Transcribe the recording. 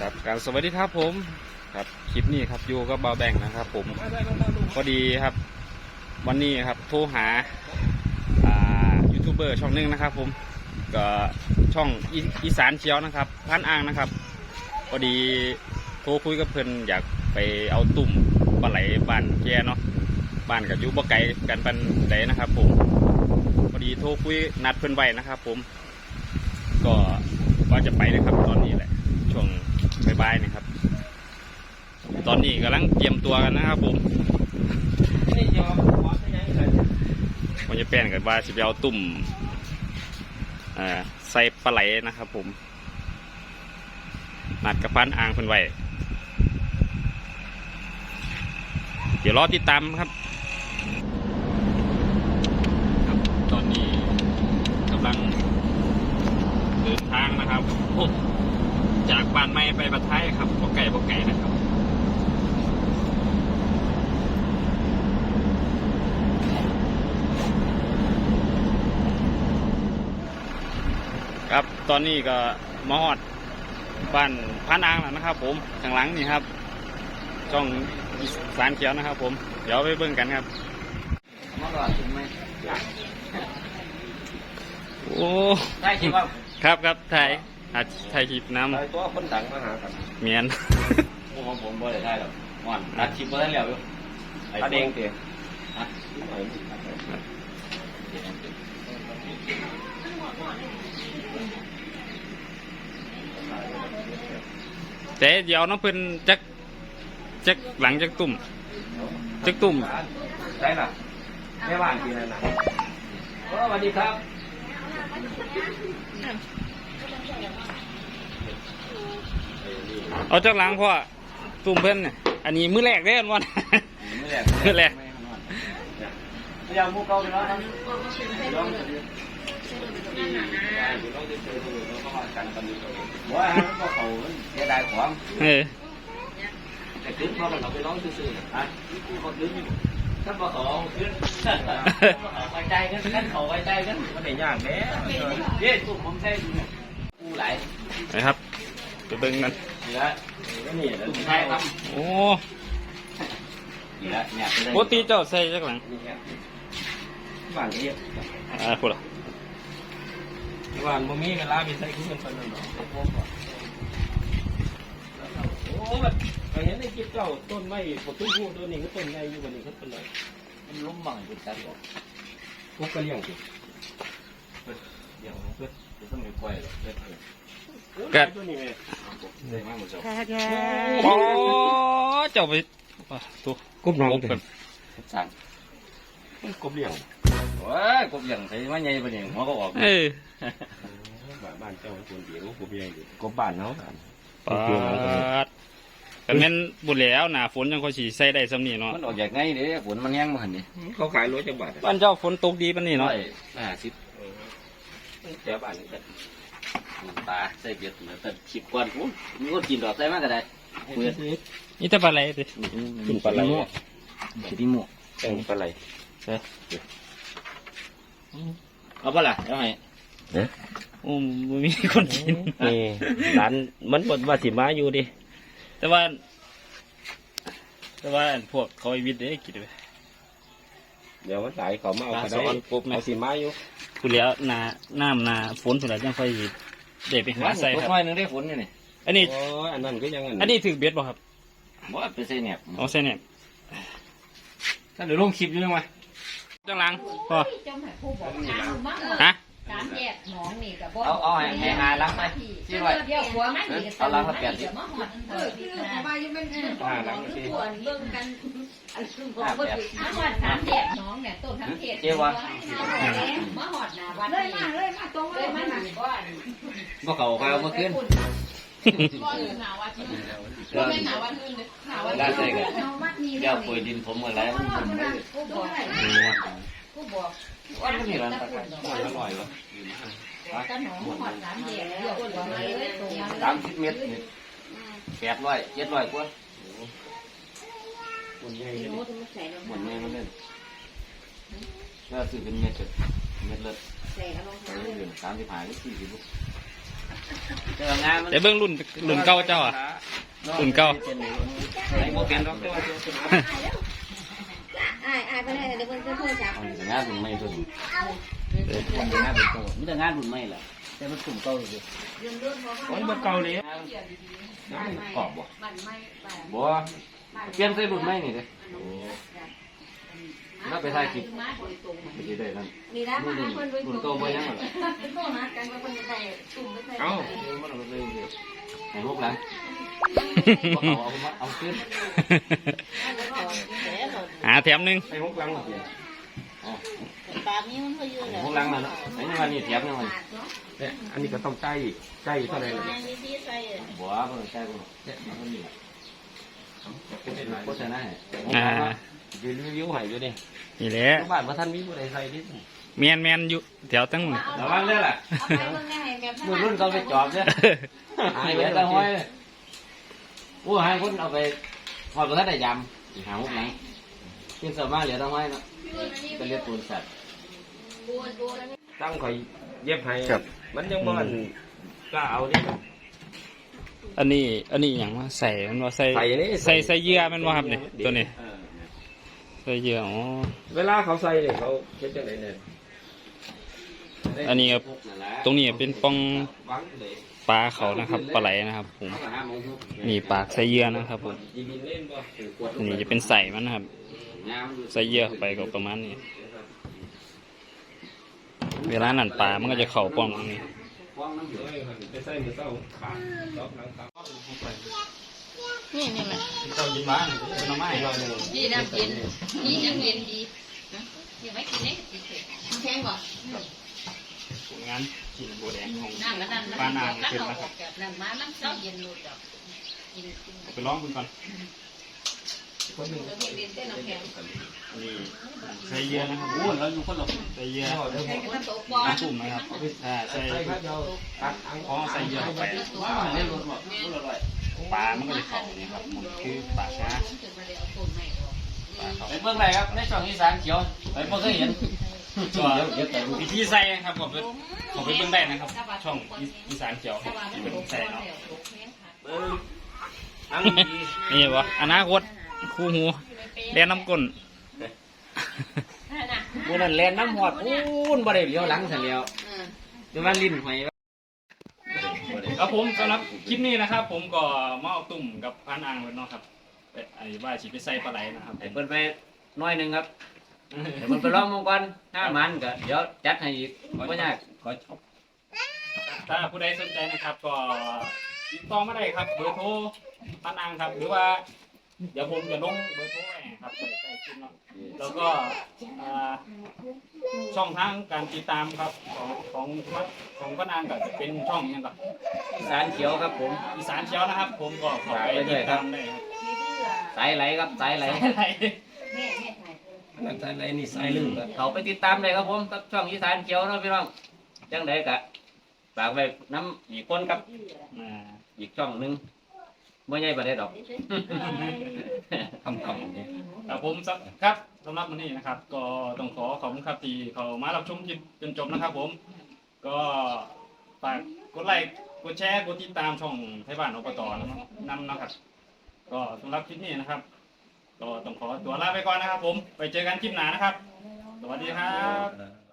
ครับการสวัสดีครับผมครับคลิปนี้ครับอยู่กับเบาแบ่งนะครับ ผมพอดีครับ วันนี้ครับโทรหายูทูบเบอร์ช่องหนึงนะครับ ผมก็ช่องอีสานเชียวนะครับพันอ่างนะครับพอดีโทรคุยกับเพื่อนอยากไปเอาตุ่มปลาไหลบ้านแกเนาะบ้านกับยูบไกลกันปันไดนะครับ ผมพอดีโทรคุยนัดเพื่อนไว้นะครับ ผม ก็ว่าจะไปนะครับตอนนี้แหละช่วง บ่ายๆนะครับ ตอนนี้กำลังเตรียมตัวกันนะครับผมมันจะแป้นกันว่าสิเอาตุ่มอ่าใส่ปลาไหลนะครับผมนัดกับพันอ่างเพิ่นไว้เดี๋ยวรอติดตามครับ ครับ ตอนนี้กำลังเดินทางนะครับโอ้ จากบ้านไม่ไปบัดท้ายครับบ่ไก่บ่ไก่นะครับครับตอนนี้ก็มาฮอดบ้านพันอ่างแล้วนะครับ ผมข้างหลังนี่ครับช่องอีสานเขียวนะครับ ผมเดี๋ยวไปเบิ่งกันครับมาก่อนถึงไหมโอ้ได้คิดว่าครับครับไทย อาไทยคลิปน้ไอ้ตัวคนดังมาหากันำเมียนพวกของผมบ่ได้ได้หรอกม่อนนัดคลิปบ่ได้แล้วอยู่ตัดเองเตียฮะแต่เดี๋ยวน้องเพิ่นจักจักหลังจักตุ่มจักตุ่มได้ล่ะแม่บ้านกินอะไรนะโอ้สวัสดีครับ เอาจักหลังพ่อตุ่มเพิ่นน่ะอันนี้มือแรกเด้อนวันไม่แหลกไม่แหลกพยายามมูเก่าไปแล้วครับย้อมว่ามันก็เขาเสียดายของเออแต่ขึ้นเพราะมันเอาไปร้องซื่อๆฮะพอขึ้นถ้าพอเขาขึ้นไว้ใจกันกันเขาไว้ใจกันมันได้ยากแล้วเย้ตุ้มผมใช่ กูไหลนะครับไปเบิ่งกันเหลือนี่แล้วใช่ครับโอ้นี่ละเนี่ยปกติเจ้าใส่จักหลังบ้านนี้อ่าพูดละบ้านบ่มีกันลามีใส่ขึ้นเป็นคนนึงโอ้แบบเห็นในคลิปเจ้าต้นไม้ปตุ้พูต้นนี้ก็ต้นไม้อยู่บนนี้ก็ต้นไหนมันล้มบังจุดตัดออกพวกก็เลี้ยงสิเลี้ยงเพื่อจะ ต้องมีควายหรอเพื่อกัด ตัวนี้ไงได้มากหมดจ้ะโอ้เจ้าไปอะตัวกบน้องกบกันสั่งกบเลี้ยงโอ้ยกบเลี้ยงใส่มาใหญ่ปะเนี่ยหัวก็ออกเออบ้านเจ้าคนเดียวกบเลี้ยงกบบ้านเนาะปาดกันแม่นบุญแล้วหนาฝนยังค่อยสีใส่ได้สำนีเนาะมันออกจากไงเด้ฝนมันแห้งมาหันนี่เขาขายรถจังบาทบ้านเจ้าฝนตกดีปานนี้เนาะห้าสิบ แถวบ้านนี่ก็ตาใส่เบียดเหมือนแต่สิบกว่าปุ๊บมีคนกินดอกใส่มากก็ได้เมื่อนี่แต่ปลาไหลติกินปลาไหลที่หมวกแกงปลาไหลใช่เอาปะล่ะเอาให้โอ้บ่มีคนกินนี่ร้านมันบดว่าสิมาอยู่ดิแต่ว่า แต่ว่าอันพวกเขาไอวิทย์ได้กินไป เดี๋ยวมันสายเขามาเอาปลาก็สได้อนปุ๊บแม่เอาสิมาอยู่พูดแล้วหนาน้ำหนาฝนสุดแล้วจังค่อยสิเด็ไปหาวันใส่ตัวครับน้อยนึงได้ฝนนี่นี่อันนี้โอ้ยอันนั้นก็ยังอันนี้ถือเบ็ดบ่ครับบ่ไปใส่แหนบเอาใส่เนี่ยถ้าเดี๋ยวลงคลิปอยู่ยังไงจังหลังพอจมให้ผู้บอกทางมากฮะการแยกหนองนี่กับเอาเอาให้ให้หาล้างไปที่ไว้เดี๋ยวหัวมันนี่เอาล้างมาแปดดิเดี๋ยวมาหอดเออที่นะว่าอยู่เป็นห้าหลังที่ควรเบิ่งกันอันซึ่ง บอกว่าถ้าหอดสามแยกหนองเนี่ยต้นทั้งเขตมาหอดหน้าวัดเลยมาเลยมาตรงเลยมาหนีบ้านบ่เขาไปเอามาขึ้นบ้านหน้าวัดนี่เดี๋ยวเป็นหน้าวัดอื่นเลยหน้าวัดได้ใส่กันวัดนี้เดี๋ยวปุ๋ยดินผมอะไรมันผมไม่ผู้บอกผู้บอกว่ามันมีร้านตะไคร้อร่อยวะก็หนองหอดสามแยกเดี๋ยวหัวมาเลยตรงนั้นสามสิบเมตรนี่แปดร้อยเจ็ดร้อยกว่าห มุนใหญ่เลยหมุนใหญ่มันเล่นก็ซื้อเป็นเม็ดเม็ดเลิศใส่เอาลงไปเรื่อยๆสามสิบห้าหรือสี่สิบเจองานมันแต่เบิ่งรุ่นรุ่นเก่าเจ้าอะรุ่นเก่าไอ้โมเป็นดอกแต่ว่าเจ้าเป็นอ่าอ่าไปเลยเดี๋ยวเพิ่นจะโทรจับงานรุ่นใหม่ตัวนี้มันเป็นงานรุ่นเก่ามีแต่งานรุ่นใหม่แหละแต่มันกลุ่มเก่าเลยเรื่องเรื่องบ่โอ้ยมันเก่าเลยกรอบบ่บ้านใหม่บ้านบ่เปลี่ยนใส่รุ่นใหม่นี่เด้แล้วไปถ่ายคลิปมาโดยตรงไปสิได้นั่นนี่นะมาหาเพิ่นโดยตรงรุ่นเก่าบ่ยังหรอโทรหากันว่าเพิ่นจะได้ตุ่มไปใส่เอ้ามันเอาไปเลยให้ลูกหลานบ่เอาเอามาเอาขึ้นหาแถมหนึ่งให้ลูกหลานมาเปลี่ยนปากนี้มันก็อยู่แล้วลูกหลานมาเนาะไอ้นี่ว่านี่เทียบยังไงเนี่ยอันนี้ก็ต้องใจใจเท่าไหร่ล่ะแม่วิธีใส่อะบัวเพิ่นใจบ่เนี่ยมันนี่เป็น โฆษณาให้อ่ายืนรีวิวให้อยู่นี่นี่แหละชาวบ้านบ่ทันมีผู้ใดใส่ดิแมนแมนอยู่แถวตั้งระวังเด้อล่ะเอาไปเบิ่งได้แบบรุ่นรุ่นเขาไปจอบเด้อหายไปตะห้อยโอ้ให้คนเอาไปพอบ่ทันได้ยำหาหุบหลังกินสมาเหลือตะห้อยเนาะเป็นเรียกตูนสัตว์บัวบัวแล้วตั้งข่อยเย็บให้ครับมันยังบ่อันกล้าเอาดิ อันนี้อันนี้อย่างว่าใส่มันว่าใส่ใส่นี่ใส่ใส่เยื่อมันว่าครับนี่ตัวนี้เออใส่เยื่ออ๋อเวลาเขาใส่เนี่ยเขาเฮ็ดจังไดเนี่ยอันนี้ครับตรงนี้เป็นปองวางเลยปลาเขานะครับปลาไหลนะครับผมนี่ปากใส่เยื่อนะครับผมยิงเล่นบ่ถือกวดอันนี้จะเป็นใส่มันนะครับใส่เยื่อเข้าไปก็ประมาณนี้ เวลานั่นปลามันก็จะเข่าป้องตรงนี้ ไปใส่มือเต้าขาดรอบหลังขาดนี่นี่แหละเจ้ายินบ้านเป็นน้ำไม้ดีน้ำเย็นดีน้ำเย็นดียังไม่กินเนี่ยน้ำแข็งบ่ผลงานกินโบแดงของน้ำก็นั่นปลานางกัขึ้นเอานะคอรัอบกจากน้ำมาน้ำเช้าเย็นหลุดออกกินกินไปร้องคุณก่อน แล้วพวกเรียนเต้นน้ำแข็งนี่ใส่เยื่อนะครับโอ้เราอยู่คนละใส่เยื่อแข็งมันตกบ่อน้ำตุ่มนะครับอ่าใส่ใส่ครับตัดอังใส่เยื่อเข้าไปเล่นรถหมดรถลอยปลามันก็จะเข่านี่ครับมันคือปลาช้าขึ้นมาเลยเอาต้นไม้ออกไปเบิ่งไรครับในช่องอีสานเขียวไปบ่เคยเห็นก็วิธีใส่ครับผมผมไปเบิ่งได้นะครับ ช่องอีสานเขียวแต่เป็นใส่บ่อเนาะแล้วตกแข็งขาดเบิ่งอังดีนี่วะอนาคต คู่หูเรียนน้ำก้นนั่นน่ะมื้อนั้นแล่นน้ำหอดปูนบ่ได้เลี้ยวหลังซะแล้วเออเดี๋ยวมันลิ้นหอยครับผมสำหรับคลิปนี้นะครับ ผมก็มาเอาตุ่มกับพานอ่างไว้เนาะครับไปไอ้ว่าฉีดไปใส่ปลาไหลนะครับให้เพิ่นไปน้อยหนึงครับให้เพิ่นไปลองมังก่อนถ้ามันก็เดี๋ยวจัดให้อีกบ่ยากขอถ้าผู้ใดสนใจนะครับก็ติดต่อมาได้ครับเบอร์โทรพานอ่างครับ หรือว่า เดี๋ยวผมจะลงเบอร์โทรไว้ครับใส่ใส่คลิปเนาะแล้วก็อ่าช่องทางการติดตามครับของของของพานอ่างก็จะเป็นช่องหยังกับอีสานเขียวครับผม อีสานเชียวนะครับ ผมก็เข้าไปติดตามได้ครับสายไหลครับสายไหลอะไรแม่แม่ถ่ายนั่นใส่อะไรนี่ใส่ลืมครับเขาไปติดตามได้ครับผมกับช่องอีสานเขียวเนาะพี่น้องจังไดกะฝากไว้น้ำอีกคนครับอ่าอีกช่องหนึง บ่ใหญ่ประเด็ดดอกทำทำนี่ครับผมสำครับสำหรับวันนี้นะครับ ก็ต้องขอขอบคุณครับที่เขามารับชมจนจบนะครับ ผม ก็ฝากกดไลค์กดแชร์กดติดตามช่องไทยบ้านอบตนะครับนำนะครับ ก็สำหรับคลิปนี้นะครับ ก็ต้องขอตัวลาไปก่อนนะครับ ผมไปเจอกันคลิปหน้านะครับ สวัสดีครับครับ